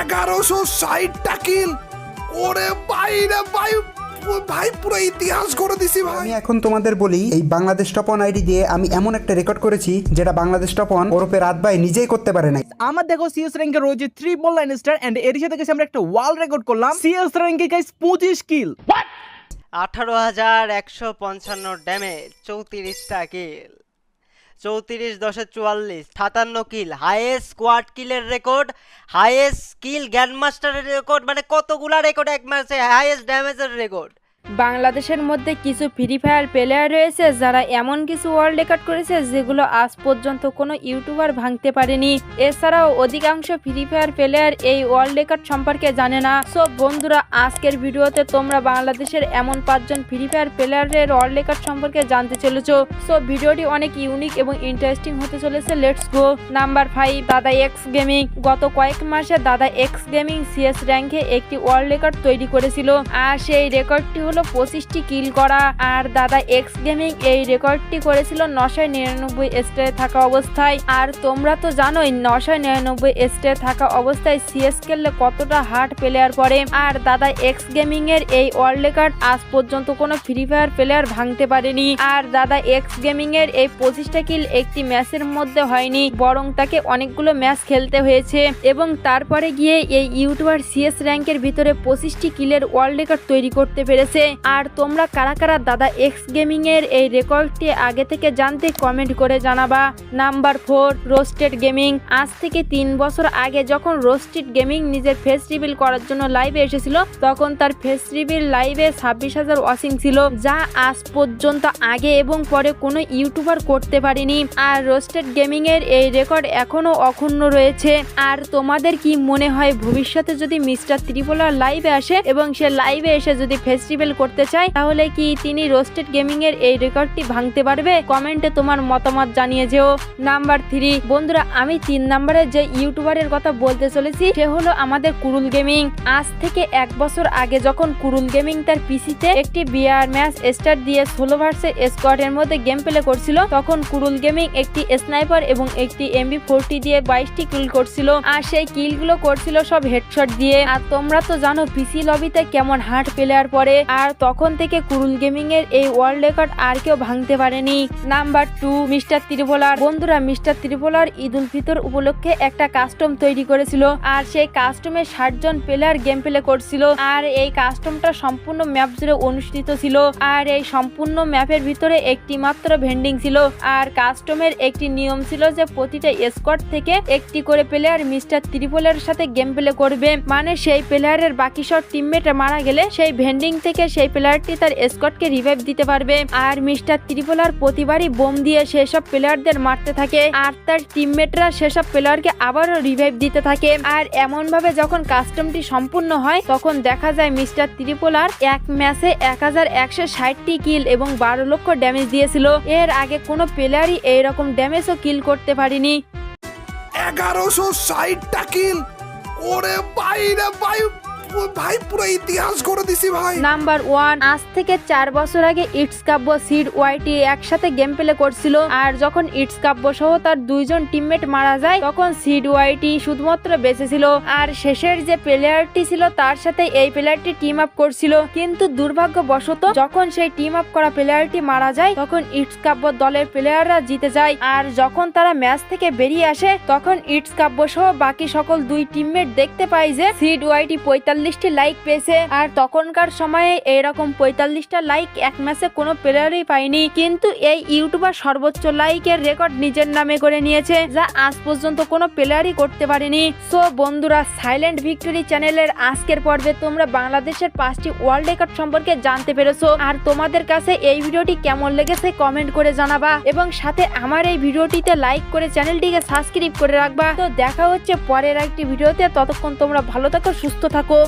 এগারোশো ষাটটা কিল ওরে ভাই রে ভাই ভাই পুরো ইতিহাস করে দিছি ভাই। আমি এখন তোমাদের বলি এই বাংলাদেশ টপ অন আইডি দিয়ে আমি এমন একটা রেকর্ড করেছি যেটা বাংলাদেশ টপ অন ওরপে রাত ভাই নিজেই করতে পারে নাই। আমার দেখো সিএস র্যাঙ্কে রয়েছে ট্রিপল লাইন স্টার এন্ড এর সাথে গেছে আমরা একটা ওয়ার্ল্ড রেকর্ড করলাম। সিএস র্যাঙ্কে গাইস পঁচিশ কিল আঠারো হাজার একশো পঞ্চান্ন ড্যামেজ চৌত্রিশটা কিল চৌত্রিশ দশে চুয়াল্লিশ, সাতান্ন কিল হায়েস্ট স্কোয়াড কিলের রেকর্ড হায়েস্ট কিল গ্র্যান্ডমাস্টারের রেকর্ড মানে কতগুলা রেকর্ড এক মাসে হায়েস্ট ড্যামেজের রেকর্ড বাংলাদেশের মধ্যে কিছু ফ্রি ফায়ার প্লেয়ার রয়েছে যারা এমন কিছু ওয়ার্ল্ড রেকর্ড করেছে যেগুলো আজ পর্যন্ত কোনো ইউটিউবার ভাঙতে পারেনি। এছাড়াও অধিকাংশ ফ্রি ফায়ার প্লেয়ার এই ওয়ার্ল্ড রেকর্ড সম্পর্কে জানে না। সো বন্ধুরা, আজকের ভিডিওতে তোমরা বাংলাদেশের এমন পাঁচজন ফ্রি ফায়ার প্লেয়ারের ওয়ার্ল্ড রেকর্ড সম্পর্কে জানতে চলেছো। সো ভিডিওটি অনেক ইউনিক এবং ইন্টারেস্টিং হতে চলেছে। Let's go number five Dada X gaming গত কয়েক মাসে দাদা এক্স গেমিং সিএস র্যাঙ্কে একটি ওয়ার্ল্ড রেকর্ড তৈরি করেছিল। আর সেই রেকর্ডটি হলো পঁচিশটি কিল করা। আর দাদা এক্স গেমিং এই রেকর্ডটি করেছিল নশো নিরানব্বই স্টে থাকা অবস্থায়। আর তোমরা তো জানোই নশো নিরানব্বই স্টে থাকা অবস্থায় সিএস খেললে কতটা হার্ড প্লেয়ার পড়ে। আর দাদা এক্স গেমিং এর এই ওয়ার্ল্ড রেকর্ড আজ পর্যন্ত কোনো ফ্রি ফায়ার প্লেয়ার ভাঙতে পারেনি। আর দাদা এক্স গেমিং এর এই পঁচিশটা কিল একটি ম্যাচের মধ্যে হয়নি, বরং তাকে অনেকগুলো ম্যাচ খেলতে হয়েছে। এবং তারপরে গিয়ে এই ইউটিউবার সিএস র্যাঙ্কের ভিতরে পঁচিশটি কিলের ওয়ার্ল্ড রেকর্ড তৈরি করতে পেরেছে। আর তোমরা কারা কারা দাদা এক্স গেমিং এর এই রেকর্ডটি আগে থেকে জানতে কমেন্ট করে জানাবা। নাম্বার ফোর রোস্টেড গেমিং আজ থেকে তিন বছর আগে যখন রোস্টেড গেমিং নিজের ফেস রিভিল করার জন্য লাইভে এসেছিল, তখন তার ফেস রিভিল লাইভে ছাব্বিশ হাজার ওয়াচিং ছিল, যা আজ পর্যন্ত আগে এবং পরে কোনো ইউটিউবার করতে পারেনি। আর রোস্টেড গেমিং এর এই রেকর্ড এখনও অক্ষুণ্ণ রয়েছে। আর তোমাদের কি মনে হয়, ভবিষ্যতে যদি মিস্টার ত্রিপোলার লাইভে আসে এবং সে লাইভে এসে যদি ফেস্টিভ্যাল করতে চায় তাহলে কি তিনি রোস্টেড গেমিং এর এই রেকর্ডটি ভাঙতে পারবে? কমেন্টে তোমার মতামত জানিয়ে যেও। Number three. বন্ধুরা, আমি তিন নাম্বারে যে ইউটিউবারের কথা বলতে চলেছি, সে হলো আমাদের কুরুল গেমিং। আজ থেকে এক বছর আগে যখন কুরুল গেমিং তার পিসিতে একটি বিয়ার ম্যাচ স্টার দিয়ে ষোলো ভার্সের স্কোয়াডের মধ্যে গেম প্লে করছিল, তখন কুরুল গেমিং একটি স্নাইপার এবং একটি এমবি ফোরটি দিয়ে বাইশটি কিল করছিল। আর সেই কিলগুলো করছিল সব হেডশট দিয়ে। আর তোমরা তো জানো, পিসি লবিতে কেমন হার্ট প্লেয়ার পরে আর তখন থেকে কুরুল গেমিং এর এই ওয়ার্ল্ড রেকর্ড আর কেউ ভাঙতে পারেনি। নাম্বার টু মিস্টার ত্রিভোলার বন্ধুরা মিস্টার ত্রিভোলার ঈদ উল ফিতর উপলক্ষে একটা কাস্টম তৈরি করেছিল আর সেই কাস্টমে ষাট জন প্লেয়ার গেম প্লে করছিল আর এই কাস্টমটা সম্পূর্ণ ম্যাপ জুড়ে অনুষ্ঠিত ছিল আর এই সম্পূর্ণ ম্যাপের ভিতরে একটি মাত্র ভেন্ডিং ছিল আর কাস্টমের একটি নিয়ম ছিল যে প্রতিটা স্কোয়াড থেকে একটি করে প্লেয়ার মিস্টার ত্রিপোলের সাথে গেম প্লে করবে। মানে সেই প্লেয়ারের বাকি সব টিমমেট মারা গেলে সেই ভেন্ডিং থেকে সেই প্লেয়ারটি তার স্কোয়াডকে রিভাইভ দিতে পারবে। আর মিস্টার ত্রিপোলার প্রতিবারই বোম দিয়ে সেসব প্লেয়ারদের মারতে থাকে। আর তার টিমমেটরা সেসব প্লেয়ারকে আবারও রিভাইভ দিতে থাকে। আর এমন ভাবে যখন কাস্টমটি সম্পূর্ণ হয়, তখন দেখা যায় মিস্টার ত্রিপোলার এক ম্যাচে এক হাজার একশো ষাটটি কিল এবং বারো লক্ষ ড্যামেজ দিয়েছিল। এর আগে কোনো প্লেয়ারই এইরকম ড্যামেজও কিল করতে পারেনি। এগারোশো ষাটটা কিল ওরে ভাই রে ভাই পুরো ইতিহাস করে দিছি ভাই। নাম্বার ওয়ান, আজ থেকে চার বছর আগে ইটস কাব্য সিড ওয়াইটি একসাথে গেম প্লে করছিল। আর যখন ইটস কাব্য সহ তার দুইজন টিমমেট মারা যায়, তখন সিড ওয়াইটি শুধুমাত্র বেঁচে ছিল আর শেষের যে প্লেয়ারটি ছিল, তার সাথে এই প্লেয়ারটি টিম আপ করছিল। কিন্তু দুর্ভাগ্যবশত, যখন সেই টিম আপ করা প্লেয়ারটি মারা যায়, তখন ইটস কাব্য দলের প্লেয়াররা জিতে যায়। আর যখন তারা ম্যাচ থেকে বেরিয়ে আসে, তখন ইটস কাব্য সহ বাকি সকল দুই টিমমেট দেখতে পায় যে, সিড ওয়াইটি পঁয়তাল্লিশটি লাইক পেয়েছে। আর তখনকার সময়ে এইরকম পঁয়তাল্লিশটা লাইক এক ম্যাচে কোনো প্লেয়ারই পায়নি। কিন্তু এই ইউটিউবার সর্বোচ্চ লাইকের রেকর্ড নিজের নামে করে নিয়েছে, যা আজ পর্যন্ত কোনো প্লেয়ারই করতে পারেনি। সো বন্ধুরা সাইলেন্ট ভিক্টোরি চ্যানেলের আজকের পর্বে তোমরা বাংলাদেশের পাঁচটি ওয়ার্ল্ড রেকর্ড সম্পর্কে জানতে পেরেছ। আর তোমাদের কাছে এই ভিডিওটি কেমন লেগেছে কমেন্ট করে জানাবা। এবং সাথে আমার এই ভিডিওটিতে লাইক করে চ্যানেলটিকে সাবস্ক্রাইব করে রাখবা। তো দেখা হচ্ছে পরের একটি ভিডিওতে। ততক্ষণ তোমরা ভালো থাকো, সুস্থ থাকো।